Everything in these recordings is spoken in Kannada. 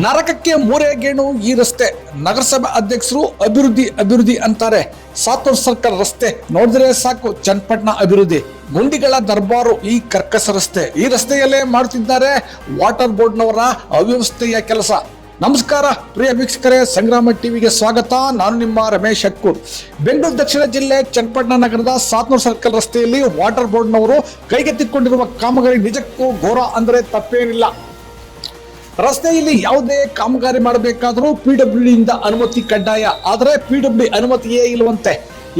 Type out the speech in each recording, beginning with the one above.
ನರಕಕ್ಕೆ ಮೂರೇ ಗೇಣು ಈ ರಸ್ತೆ. ನಗರಸಭೆ ಅಧ್ಯಕ್ಷರು ಅಭಿವೃದ್ಧಿ ಅಭಿವೃದ್ಧಿ ಅಂತಾರೆ. ಸಾತೂರ್ ಸರ್ಕಲ್ ರಸ್ತೆ. ನೋಡಿದ್ರೆ ಸಾಕು ಚನ್ನಪಟ್ಟಣ ಅಭಿವೃದ್ಧಿ. ಗುಂಡಿಗಳ ದರ್ಬಾರು ಈ ಕರ್ಕಸ ರಸ್ತೆ. ಈ ರಸ್ತೆಯಲ್ಲೇ ಮಾಡುತ್ತಿದ್ದಾರೆ ವಾಟರ್ ಬೋರ್ಡ್ನವರ ಅವ್ಯವಸ್ಥೆಯ ಕೆಲಸ. ನಮಸ್ಕಾರ, ಪ್ರಿಯ ವೀಕ್ಷಕರೇ, ಸಂಗ್ರಾಮ ಟಿವಿಗೆ ಸ್ವಾಗತ. ನಾನು ನಿಮ್ಮ ರಮೇಶ್ ಹಕ್ಕೂರ್ ಬೆಂಗಳೂರು ದಕ್ಷಿಣ ಜಿಲ್ಲೆ ಚನ್ನಪಟ್ಟಣ ನಗರದ ಸಾತ್ನೂರ್ ಸರ್ಕಲ್ ರಸ್ತೆಯಲ್ಲಿ ವಾಟರ್ ಬೋರ್ಡ್ನವರು ಕೈಗೆತ್ತಿಕೊಂಡಿರುವ ಕಾಮಗಾರಿ ನಿಜಕ್ಕೂ ಘೋರ ಅಂದರೆ ತಪ್ಪೇನಿಲ್ಲ. ರಸ್ತೆಯಲ್ಲಿ ಯಾವುದೇ ಕಾಮಗಾರಿ ಮಾಡಬೇಕಾದರೂ ಪಿ ಡಬ್ಲ್ಯೂ ಇಂದ ಅನುಮತಿ ಕಡ್ಡಾಯ. ಆದರೆ ಪಿ ಡಬ್ಲ್ಯೂ ಅನುಮತಿಯೇ ಇಲ್ಲವಂತೆ.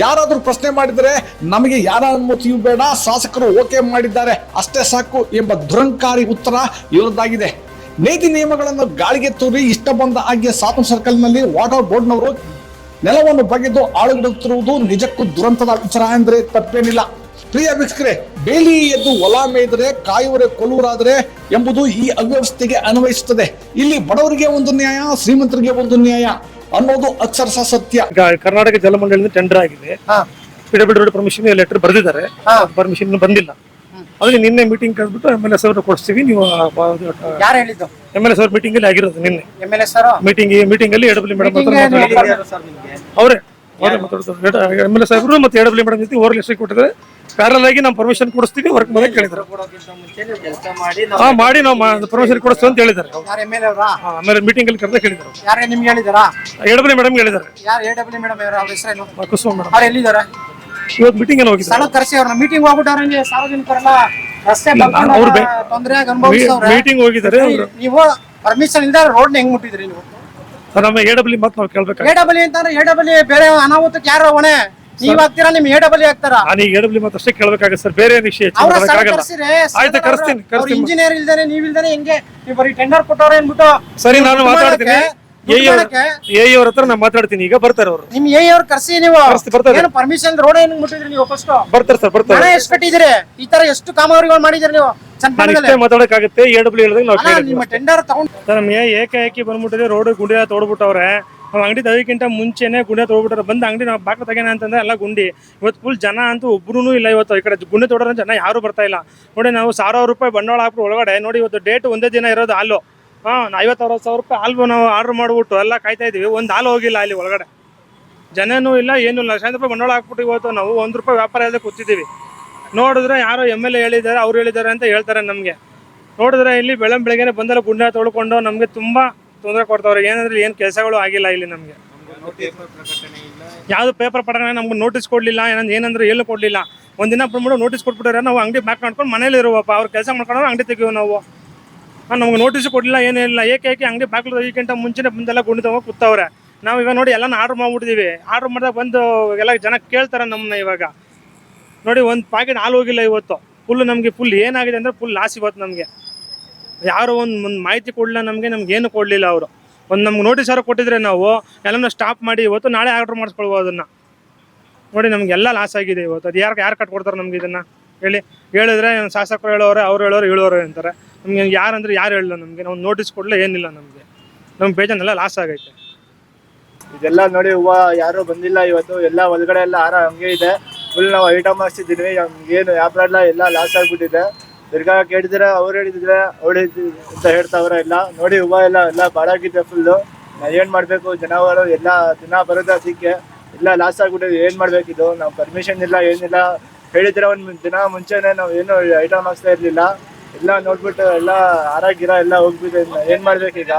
ಯಾರಾದರೂ ಪ್ರಶ್ನೆ ಮಾಡಿದರೆ ನಮಗೆ ಯಾರ ಅನುಮತಿಯೂ ಬೇಡ, ಶಾಸಕರು ಓಕೆ ಮಾಡಿದ್ದಾರೆ, ಅಷ್ಟೇ ಸಾಕು ಎಂಬ ದುರಂಕಾರಿ ಉತ್ತರ ಇವರದ್ದಾಗಿದೆ. ನೀತಿ ನಿಯಮಗಳನ್ನು ಗಾಳಿಗೆ ತೂರಿ ಇಷ್ಟ ಬಂದ ಹಾಗೆ ಸಾತು ಸರ್ಕಲ್ನಲ್ಲಿ ವಾಟರ್ ಬೋರ್ಡ್ನವರು ನೆಲವನ್ನು ಬಗೆದು ಆಳುಗಿಡುತ್ತಿರುವುದು ನಿಜಕ್ಕೂ ದುರಂತದ ವಿಚಾರ ಅಂದರೆ ತಪ್ಪೇನಿಲ್ಲ. ಪ್ರಿಯ ವೀಕ್ಷಕರೇ ಬೇಲಿ ಎದ್ದು ಹೊಲ ಮೇಯ್ದರೆ ಕಾಯುವರೆ ಕೊಲ್ಲೂರಾದರೆ ಎಂಬುದು ಈ ಅವ್ಯವಸ್ಥೆಗೆ ಅನ್ವಯಿಸುತ್ತದೆ. ಇಲ್ಲಿ ಬಡವರಿಗೆ ಒಂದು ನ್ಯಾಯ ಶ್ರೀಮಂತರಿಗೆ ಒಂದು ನ್ಯಾಯ ಅನ್ನೋದು ಅಕ್ಷರಶಃ ಸತ್ಯ. ಕರ್ನಾಟಕ ಜಲಮಂಡಳಿಯಿಂದ ಟೆಂಡರ್ ಆಗಿದೆ. ಪಿಡಬ್ಲ್ಯೂ ರೋಡ್ ಪರ್ಮಿಷನ್ ಲೆಟರ್ ಬರೆದಿದ್ದಾರೆ. ಪರ್ಮಿಷನ್ ಬಂದಿಲ್ಲ. ಅದ್ರಲ್ಲಿ ನಿನ್ನೆ ಮೀಟಿಂಗ್ ಕರೆದ್ಬಿಟ್ಟು ಎಂ ಎಲ್ ಎಸ್ ಅವ್ರು ಕೊಡಿಸ್ತೀವಿ. ನೀವು ಯಾರು ಹೇಳಿದ್ದು? ಎಂ ಎಲ್ ಎಸ್ ಅವ್ರ ಮೀಟಿಂಗ್ ಅಲ್ಲಿ ಆಗಿರೋದು ನಿನ್ನೆ. M L S meeting meeting ಅಲ್ಲಿ ಎಡಬ್ಲ್ಯೂ ಮೇಡಮ್ ಅವರೇ. ಎಂ ಎಲ್ ಎ ಸಾಹೇಬರು ಮತ್ತೆ ಎಡಬ್ಲ್ಯೂ ಮೇಡಮ್ ಜೊತೆ ಓವರ್ ಲಿಸ್ಟ್ ಕೊಟ್ಟಿದ್ದಾರೆ. ಪ್ಯಾರಲ್ ಆಗಿ ನಾವು ಪರ್ಮಿಷನ್ ಕೊಡಿಸ್ತೀವಿ ವರ್ಕ್ ಮೇಲೆ ಕೇಳಿದ್ರು ಕೊಡೋಕ್ಕಿಂತ ಮುಂಚೆ ಕೆಲಸ ಮಾಡಿ ಹಾ ಮಾಡಿ ನಾವು ಪರ್ಮಿಷನ್ ಕೊಡಿಸ್ತೀವಿ ಅಂತ ಹೇಳಿದ್ದಾರೆ. ಯಾರು ಆಮೇಲೆ ಮೀಟಿಂಗ್ ಅಲ್ಲಿ ಕರೆದ ಯಾರೇ ನಿಮ್ಗೆ ಹೇಳಿದಾರಾ ಎಡಬ್ಲ್ಯೂ ಮೇಡಮ್ ಹೇಳಿದ್ದಾರೆ. ಯಾರು ಎ ಡಬ್ಲ್ಯೂ ಮೇಡಮ್ ಅವ್ರ ಹೆಸರೇನು? ಕುಸುಮ ಮೇಡಮ್. ಅವ್ರು ಎಲ್ಲಿದ್ದಾರೆ ಇವತ್ತು ಮೀಟಿಂಗ್ ಹೋಗಿ ಹೋಗಿದ್ದಾರೆ. ಸ್ಥಳ ಕರೆಸಿ ಅವ್ರನ್ನ. ಮೀಟಿಂಗ್ ಹೋಗ್ಬಿಟ್ಟವ್ರೆ ಸಾರ್ವಜನಿಕರೆಲ್ಲ ರಸ್ತೆ ತೊಂದರೆ ಮೀಟಿಂಗ್ ಹೋಗಿದ್ದಾರೆ ನೀವು ಪರ್ಮಿಷನ್ ಇಲ್ದ ರೋಡ್ ಹೆಂಗ್ ಮುಟ್ಟಿದ್ರಿ ನೀವು? ನಮ್ಮ ಎ ಡಬ್ಲ್ಯೂ ಮತ್ತೆ ನಾವು ಕೇಳ್ಬೇಕಾಗುತ್ತೆ. ಎ ಡಬ್ಲ್ಯೂ ಅಂತಂದ್ರೆ ಎ ಡಬ್ಲ್ಯೂ ಬೇರೆ ಅನಾಹುತಕ್ಕೆ ಯಾರು ಹೊಣೆ ನೀವ್ ಹಾಕ್ತೀರಾ ನಿಮ್ ಎ ಡಬ್ಲ್ಯೂ ಹಾಕ್ತಾರ ನಾನು ಎಡಬ್ಲ್ಯೂ ಮತ್ತೆ ಅಷ್ಟೇ ಕೇಳ್ಬೇಕಾಗುತ್ತೆ ಸರ್ ಬೇರೆ ವಿಷಯ ಆಯ್ತು ಕರ್ಸ್ತೀನಿ ಕರ್ಸ್ತೀನಿ. ಇಂಜಿನಿಯರ್ ಇಲ್ದೇನೆ ನೀವ್ ಇಲ್ದೇನೆ ಹೆಂಗೆ ನೀವು ಬರೀ ಟೆಂಡರ್ ಕೊಟ್ಟವ್ರೆ ಅನ್ಬಿಟ್ಟು ಸರಿ ನಾನು ಮಾತಾಡ್ತೀನಿ. ಎ ಅವ್ರ ಹತ್ರ ನಾ ಮಾತಾಡ್ತೀನಿ. ಈಗ ಬರ್ತಾರೆ ಅವರು. ನಿಮ್ ಎ ಅವ್ರ ಕರ್ಸಿ ನೀವು. ಬರ್ತಾರೆ. ಏನು ಪರ್ಮಿಷನ್ ರೋಡ್ ಏನ್ ಮುಟ್ಟಿದ್ರಿ ನೀವು ಫಸ್ಟ್ ಬರ್ತಾರೆ ಸರ್ ಬರ್ತಾರೆ. ಎಷ್ಟು ಕಟ್ಟಿದಿರಿ ಈ ತರ ಎಷ್ಟು ಕಾಮಗಾರಿಗಳು ಮಾಡಿದಿರಿ ನೀವು? ಮಾತಾಡಕ್ಕಾಗುತ್ತೆ. ಎ ಡಬ್ಲ್ಯೂ ಹೇಳಿದ್ರೆ ನಾವು ನಿಮ್ಮ ಟೆಂಡರ್ ತಗೊಂಡ್ ಸರ್ ನಮಗೆ ಏಕಾಏಕಿ ಬಂದ್ಬಿಟ್ಟಿದೆ ರೋಡ್ ಗುಂಡಿ ತೋಡ್ಬಿಟ್ಟವ್ರೆ. ನಾವು ಅಂಗಡಿ ತೆಗಿಕ್ಕಿಂತ ಮುಂಚೆನೆ ಗುಂಡಿ ತೋಡ್ಬಿಟ್ಟಾರೆ ಬಂದು ಅಂಗಡಿ ನಾವು ಬಾಕ ತೆಗೆನ ಅಂತಂದ್ರೆ ಎಲ್ಲ ಗುಂಡಿ. ಇವತ್ತು ಫುಲ್ ಜನ ಅಂತೂ ಒಬ್ರು ಇಲ್ಲ ಇವತ್ತು. ಈ ಕಡೆ ಗುಂಡಿ ತೊಡೋರ ಜನ ಯಾರು ಬರ್ತಾ ಇಲ್ಲ. ನೋಡಿ ನಾವು ಸಾವಿರಾರು ರೂಪಾಯಿ ಬಂಡವಾಳ ಹಾಕ್ಬಿಟ್ಟು ಒಳಗಡೆ ನೋಡಿ ಇವತ್ತು ಡೇಟ್ ಒಂದೇ ದಿನ ಇರೋದು ಹಾಲು. ಹಾಂ ಐವತ್ತು ಅರವತ್ತು ಸಾವಿರ ರೂಪಾಯಿ ಹಾಲು ನಾವು ಆರ್ಡರ್ ಮಾಡ್ಬಿಟ್ಟು ಎಲ್ಲ ಕಾಯ್ತಾ ಇದೀವಿ. ಒಂದು ಹಾಲು ಹೋಗಿಲ್ಲ ಅಲ್ಲಿ ಒಳಗಡೆ. ಜನನೂ ಇಲ್ಲ, ಏನೂ ಇಲ್ಲ. ಲಕ್ಷಾಂತರ ರೂಪಾಯಿ ಬಂಡವಾಳ ಹಾಕ್ಬಿಟ್ಟು ಇವತ್ತು ನಾವು ಒಂದು ರೂಪಾಯಿ ವ್ಯಾಪಾರ ಇಲ್ಲದೆ ಕೂತಿದ್ದೀವಿ. ನೋಡಿದ್ರೆ ಯಾರೋ ಎಂ ಎಲ್ ಎ ಹೇಳಿದ್ದಾರೆ, ಅವ್ರು ಹೇಳಿದ್ದಾರೆ ಅಂತ ಹೇಳ್ತಾರೆ ನಮಗೆ. ನೋಡಿದ್ರೆ ಇಲ್ಲಿ ಬೆಳಂ ಬೆಳಗ್ಗೆನೆ ಬಂದಲ್ಲ ಗುಂಡ ತೊಳ್ಕೊಂಡು ನಮಗೆ ತುಂಬಾ ತೊಂದರೆ ಕೊಡ್ತಾವ್ರೆ. ಏನಂದ್ರೆ ಏನು ಕೆಲಸಗಳು ಆಗಿಲ್ಲ ಇಲ್ಲಿ ನಮಗೆ. ಯಾವುದು ಪೇಪರ್ ಪಡನೆ ನಮ್ಗೆ ನೋಟಿಸ್ ಕೊಡಲಿಲ್ಲ ಏನಂದ್ರೆ ಏನಂದ್ರೆ ಎಲ್ಲೂ ಕೊಡಲಿಲ್ಲ. ಒಂದಿನ ಬಂದ್ಬಿಟ್ಟು ನೋಟಿಸ್ ಕೊಟ್ಬಿಟ್ಟಾರೆ ನಾವು ಅಂಗಡಿ ಮ್ಯಾಕ್ ಮಾಡ್ಕೊಂಡು ಮನೇಲಿ ಇರುವಪ್ಪ ಅವ್ರು ಕೆಲಸ ಮಾಡ್ಕೊಂಡು ಅಂಗಡಿ ತೆಗಿವು ನಾವು. ನಮ್ಗೆ ನೋಟಿಸ್ ಕೊಡಲಿಲ್ಲ ಏನಿಲ್ಲ. ಏಕೆ ಏಕೆ, ಅಂಗಡಿ ಬಾಗಿಲು ಈಗಿಂತ ಮುಂಚೆನೆ ಬಂದೆಲ್ಲ ಗುಂಡಿ ತಗೊಂಡು ಕೂತವ್ರೆ. ನಾವು ಇವಾಗ ನೋಡಿ ಎಲ್ಲಾನು ಆರ್ಡ್ರ್ ಮಾಡ್ಬಿಟ್ಟಿದ್ದೀವಿ ಆರ್ಡ್ರ್ ಮಾಡಿದಾಗ ಬಂದು ಎಲ್ಲ ಜನ ಕೇಳ್ತಾರೆ ನಮ್ಮನ್ನ ಇವಾಗ. ನೋಡಿ, ಒಂದು ಪ್ಯಾಕೆಟ್ ಹಾಲು ಹೋಗಿಲ್ಲ ಇವತ್ತು. ಫುಲ್ ನಮಗೆ ಫುಲ್ ಏನಾಗಿದೆ ಅಂದರೆ ಫುಲ್ ಲಾಸ್ ಇವತ್ತು ನಮಗೆ. ಯಾರು ಒಂದು ಒಂದು ಮಾಹಿತಿ ಕೊಡಲಿಲ್ಲ ನಮಗೆ, ನಮ್ಗೆ ಏನು ಕೊಡಲಿಲ್ಲ ಅವರು. ಒಂದು ನಮ್ಗೆ ನೋಟಿಸ್ ಯಾರು ಕೊಟ್ಟಿದ್ರೆ ನಾವು, ಎಲ್ಲನೂ ಸ್ಟಾಪ್ ಮಾಡಿ, ಇವತ್ತು ನಾಳೆ ಆರ್ಡ್ರ್ ಮಾಡಿಸ್ಕೊಳ್ಬೋದು ಅದನ್ನು. ನೋಡಿ ನಮಗೆಲ್ಲ ಲಾಸ್ ಆಗಿದೆ ಇವತ್ತು. ಅದು ಯಾರು ಯಾರು ಕಟ್ಕೊಡ್ತಾರೆ ನಮ್ಗೆ ಇದನ್ನು? ಹೇಳಿ, ಹೇಳಿದ್ರೆ ಶಾಸಕರು ಹೇಳೋರೆ, ಅವ್ರು ಹೇಳೋರು ಹೇಳೋರು ಅಂತಾರೆ. ನಮಗೆ ಯಾರಂದ್ರೆ ಯಾರು ಹೇಳಲ್ಲ ನಮಗೆ, ನಾವು ನೋಟಿಸ್ ಕೊಡಲೇ ಏನಿಲ್ಲ ನಮಗೆ. ನಮ್ಗೆ ಬೇಜಾನೆಲ್ಲ ಲಾಸ್ ಆಗೈತೆ. ಇದೆಲ್ಲ ನೋಡಿ ಹೂವ ಯಾರು ಬಂದಿಲ್ಲ ಇವತ್ತು, ಎಲ್ಲ ಒಳಗಡೆ ಎಲ್ಲ ಹಾರ ಹಂಗೆ ಇದೆ. ಫುಲ್ ನಾವು ಐಟಮ್ ಹಾಕ್ಸಿದ್ದೀವಿ ಏನು ವ್ಯಾಪಾರ ಎಲ್ಲ ಎಲ್ಲ ಲಾಸ್ ಆಗ್ಬಿಟ್ಟಿದೆ. ತಿರ್ಗಾ ಕೇಳಿದ್ರೆ, ಅವ್ರು ಹೇಳಿದ್ರೆ ಅವ್ರು ಅಂತ ಹೇಳ್ತಾವ್ರ ಎಲ್ಲ. ನೋಡಿ ಹೂವ ಎಲ್ಲ ಎಲ್ಲ ಬಾಡಾಗಿದೆ ಫುಲ್ಲು ನಾ ಏನು ಮಾಡಬೇಕು, ಜನವರು ಎಲ್ಲ ದಿನ ಬರೋದ ಅದಕ್ಕೆ. ಎಲ್ಲ ಲಾಸ್ ಆಗ್ಬಿಟ್ಟಿದೆ, ಏನು ಮಾಡಬೇಕಿದು ನಾವು ಪರ್ಮಿಷನ್ ಇಲ್ಲ, ಏನಿಲ್ಲ. ಹೇಳಿದ್ರೆ ಒಂದು ದಿನ ಮುಂಚೆನೆ, ನಾವು ಏನು ಐಟಮ್ ಹಾಕ್ಸ್ತಾ ಇರ್ಲಿಲ್ಲ. ಎಲ್ಲ ನೋಡ್ಬಿಟ್ಟು ಎಲ್ಲ ಹಾರ ಗಿರ ಎಲ್ಲ ಹೋಗ್ಬಿಟ್ಟು ಏನ್ ಮಾಡ್ಬೇಕೀಗ?